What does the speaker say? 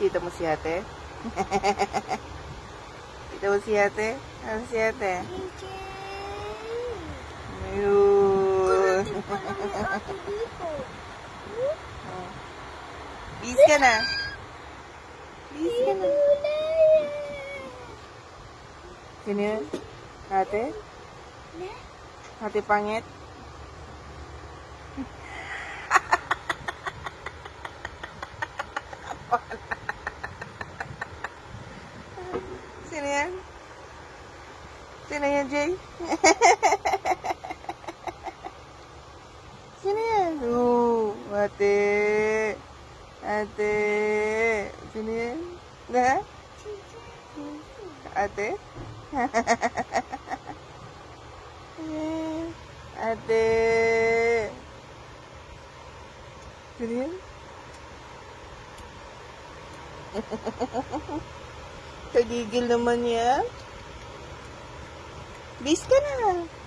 Kita mo si ate? Kita mo si ate? Ano si ate? Bis ka na. Bis ka na. Yun? Ate? Ate pangit? Sino yan? Sino yan, Jay? Sino yan? Oo, ate. Ate. Sino yan? Na? Ate? ate. Sino yan? Kagigil naman niya. Bis ka na.